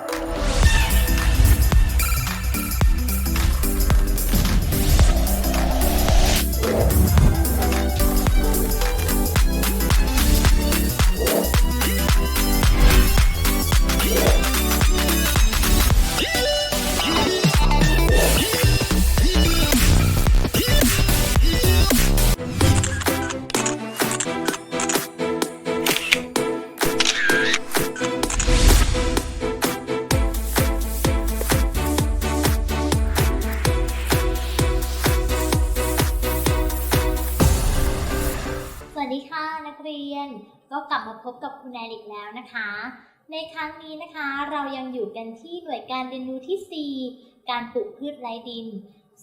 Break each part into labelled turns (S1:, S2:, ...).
S1: ส น ก็กลับมาพบกับคุณแนนอีกแล้วนะคะ ในครั้งนี้นะคะเรายังอยู่กันที่หน่วยการเรียนรู้ที่ 4 การปลูกพืชไร้ดิน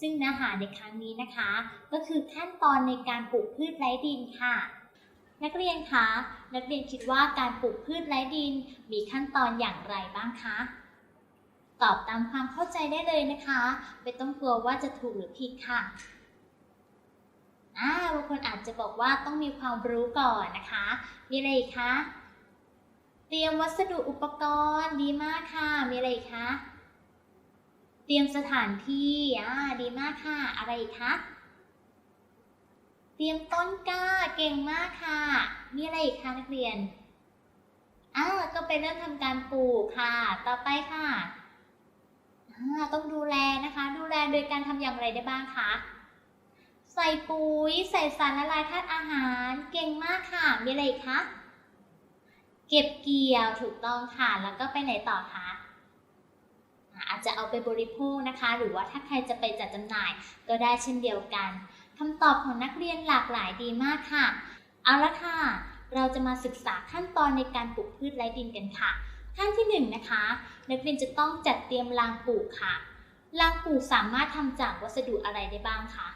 S1: ซึ่งเนื้อหาในครั้งนี้นะคะ ก็คือขั้นตอนในการปลูกพืชไร้ดินค่ะ นักเรียนคะ นักเรียนคิดว่าการปลูกพืชไร้ดิน มีขั้นตอนอย่างไรบ้างคะตอบตามความเข้าใจได้เลยนะคะ ไม่ต้องกลัวว่าจะถูกหรือผิดค่ะ คนอาจจะบอกว่าต้องมีความรู้ก่อนนะคะ มีอะไรอีกคะเตรียมวัสดุอุปกรณ์ดีมากค่ะ มีอะไรอีกคะเตรียมสถานที่อ่าดีมากค่ะ อะไรอีกคะเตรียมต้นกล้าเก่งมากค่ะ มีอะไรอีกคะนักเรียนอ่าก็ไปเริ่มทำการปลูกค่ะ ต่อไปค่ะอ่าต้องดูแลนะคะ ดูแลโดยการทำอย่างไรได้บ้างคะ ใส่ปุ๋ย ใส่สารละลายธาตุอาหาร เก่งมากค่ะ มีอะไรอีกคะ เก็บเกี่ยวถูกต้องค่ะ แล้วก็ไปไหนต่อคะอาจจะเอาไปบริโภคนะคะ หรือว่าถ้าใครจะไปจัดจำหน่ายก็ได้เช่นเดียวกันคำตอบของนักเรียนหลากหลายดีมากค่ะ เอาละค่ะ เราจะมาศึกษาขั้นตอนในการปลูกพืชไร้ดินกันค่ะ ขั้นที่หนึ่งนะคะนักเรียนจะต้องจัดเตรียมรางปลูกค่ะรางปลูกสามารถทำจากวัสดุอะไรได้บ้างคะ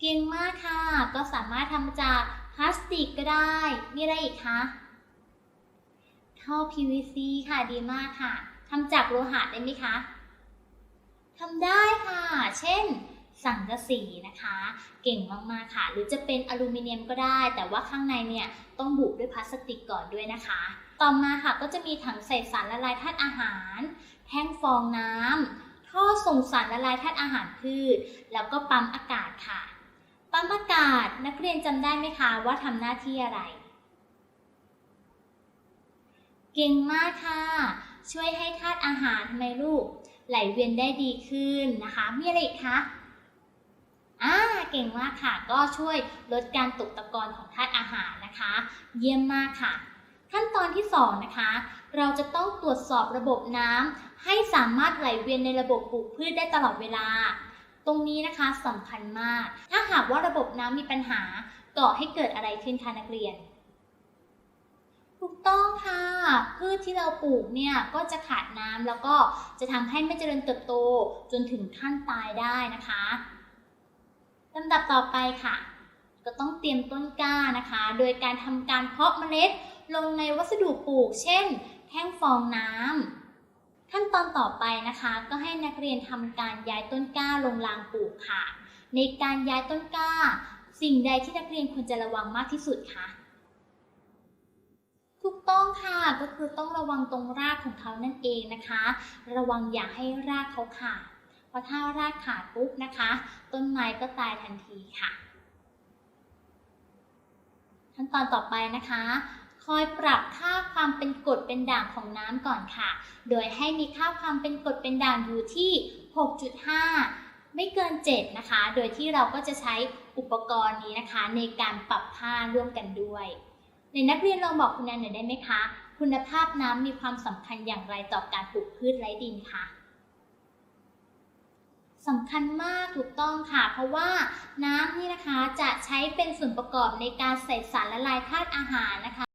S1: เก่งมากค่ะ ก็สามารถทำจากพลาสติกก็ได้ มีอะไรอีกคะท่อ PVC ค่ะดีมากค่ะทำจากโลหะได้ไหมคะทำได้ค่ะ เช่น สังกะสีนะคะ เก่งมาก ๆ ค่ะ หรือจะเป็นอลูมิเนียมก็ได้ แต่ว่าข้างในเนี่ยต้องบุด้วยพลาสติกก่อนด้วยนะคะ ต่อมาค่ะก็จะมีถังใส่สารละลายธาตุอาหาร แท่งฟองน้ำท่อส่งสารละลายธาตุอาหารพืช แล้วก็ปั๊มอากาศค่ะ ปั๊มอากาศนักเรียนจำได้ไหมคะว่าทำหน้าที่อะไร เก่งมากค่ะ ช่วยให้ธาตุอาหารทำไมลูก ไหลเวียนได้ดีขึ้นนะคะ มีอะไรอีกคะอ่าเก่งมากค่ะ ก็ช่วยลดการตกตะกอนของธาตุอาหารนะคะ เยี่ยมมากค่ะ ขั้นตอนที่สองนะคะ เราจะต้องตรวจสอบระบบน้ำให้สามารถไหลเวียนในระบบปลูกพืชได้ตลอดเวลา ตรงนี้นะคะสำคัญมาก ถ้าหากว่าระบบน้ำมีปัญหาก่อให้เกิดอะไรขึ้นคะนักเรียน ถูกต้องค่ะ พืชที่เราปลูกเนี่ยก็จะขาดน้ำแล้วก็จะทำให้ไม่เจริญเติบโตจนถึงขั้นตายได้นะคะลำดับต่อไปค่ะ ก็ต้องเตรียมต้นกล้านะคะ โดยการทำการเพาะเมล็ดลงในวัสดุปลูก เช่น แท่งฟองน้ำ ขั้นตอนต่อไปนะคะ ก็ให้นักเรียนทำการย้ายต้นกล้าลงรางปลูกค่ะ ในการย้ายต้นกล้า สิ่งใดที่นักเรียนควรจะระวังมากที่สุดคะถูกต้องค่ะก็คือต้องระวังตรงรากของเขานั่นเองนะคะ ระวังอย่าให้รากเขาขาดเพราะถ้ารากขาดปุ๊บนะคะ ต้นไม้ก็ตายทันทีค่ะ ขั้นตอนต่อไปนะคะ คอยปรับค่าความเป็นกรดเป็นด่างของน้ำก่อนค่ะ โดยให้มีค่าความเป็นกรดเป็นด่างอยู่ที่ 6.5 ไม่เกิน 7 นะคะ โดยที่เราก็จะใช้อุปกรณ์นี้นะคะ ในการปรับค่าร่วมกันด้วยในนักเรียนลองบอกคุณแนนหน่อยได้ไหมคะ คุณภาพน้ำมีความสำคัญอย่างไรต่อการปลูกพืชไร้ดินคะสำคัญมากถูกต้องค่ะ เพราะว่าน้ำนี่นะคะจะใช้เป็นส่วนประกอบในการใส่สารละลายธาตุอาหารนะคะ